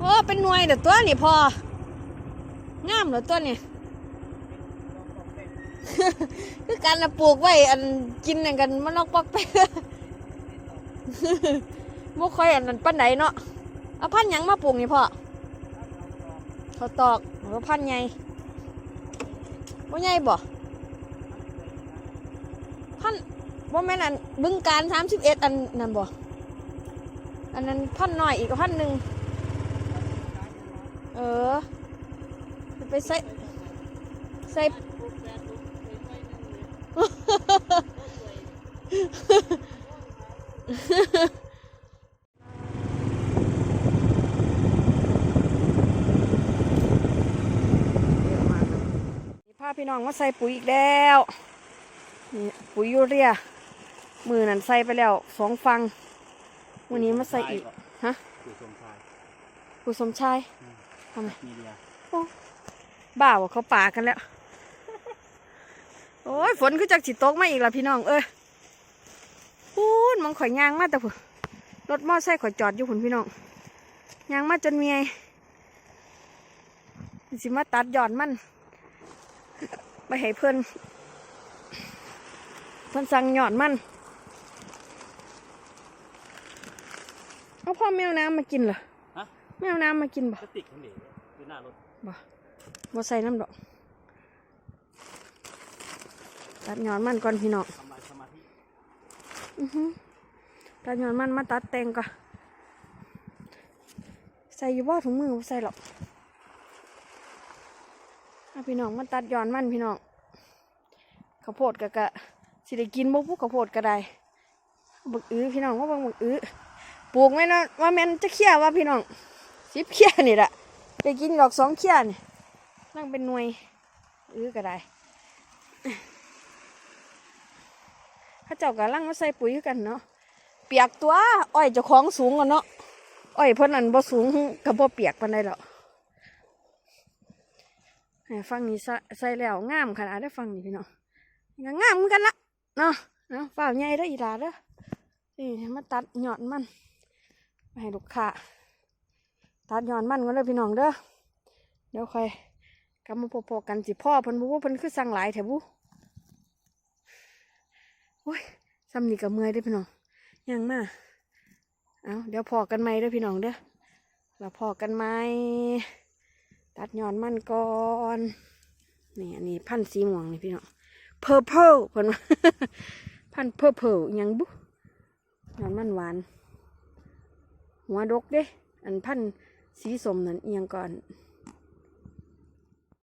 โอ้เป็นหน่วยเดี๋ยวตัวนี่พองามเหรอตัวนี่คือการปลูกไว้อันกินอันกันมันลอกปอกไปบ่คอยอันนั้นปานใดเนาะเอาพันยังมาปลูกนี่พ่อเขาตอกหรือพันธุ์ใหญ่บ่ใหญ่บ่พันธุ์บ่แม่นอันบึงการ31อันนั่นบ่อันนั้นพันธุ์น้อยอีกพันหนึ่ง เออ ไปใส่ใส่พาพี่น้องมาใส่ปุ๋ยอีกแล้วนี่ปุ๋ยยูเรีย มือนั่นใส่ไปแล้วสองฟังวันนี้มาใส่อีก ฮะ ผู้ชมชายปุ๋ยสมชาย ทำไมมีเดียบ้าว่าเขาป่ากันแล้ว โอ้ยฝนคือจากสิตกมาอีกแล้วพี่น้อง เอ้ยพูนมองข่อยยางมาแต่ผุรถมอไซค์ข่อยจอดอยู่ผุนพี่น้องยางมาจนเมียสิมาตัดหย่อนมันไปให้เพื่อนเพื่อนสั่งหย่อนมันเอาพ่อแมวน้ำมากินเหรอ ฮะแมวน้ำมากินบ่พลาสติกข้างเหนียวคือหน้ารถบ่บ่ใส่น้ำดอกตัดหย่อนมันก่อนพี่น้องทำลายสมาธิอือหือตัดหย่อนมันมาตัดแต่งก่อนใส่อยู่บ่ถุงมือบ่ใส่หรอกเอาพี่น้องมาตัดหย่อนมันพี่น้องข้าวโพดกะกะสิได้กินบ่พวกข้าวโพดก็ได้บักอื้อพี่น้องว่าเบักบักอื้อปลูกไว้เนาะว่าแม่นจะเคี่ยว่าพี่น้อง สิบเคี่ยนี่แหละได้กินดอกสองเคี่ยนี่นั่งเป็นหน่วยอื้อก็ได้ข้าเจ้ากำลังมาใส่ปุ๋ยคือกันเนาะเปียกตัว อ้อยเจ้าของสูงกันเนาะอ้อยเพิ่นนั่นบ่สูงกับบ่เปียกปานใดหรอกฟังนี้ใส่ใส่แล้วงามขนาดได้ฟังนี่พี่น้องงามเหมือนกันละเนาะเนาะฝ้าใหญ่เด้อีหลาเด้อนี่มาตัดหยอดมันให้ลูกค้า ตัดหยอดมันกันเลยพี่น้องเด้อเดี๋ยวค่อยกลับมาพบๆกันสิพ่อเพิ่นบ่ว่าเพิ่นคือสั่งหลายแถวบุโอ้ยซ้ำนี่กับเมื่อยเด้พี่น้องยังมาเอาเดี๋ยวพอกันไหมเด้อพี่น้องเด้อเราพอกันไหมตัดยอนมันก่อนนี่อันนี้พันสีม่วงนี่พี่น้องเพอร์เพลเพิ่นพันเพอร์เพลยังบุยอนมันหวานหัวดกเด้ อันพัน สีสมนั่นเอียงก่อน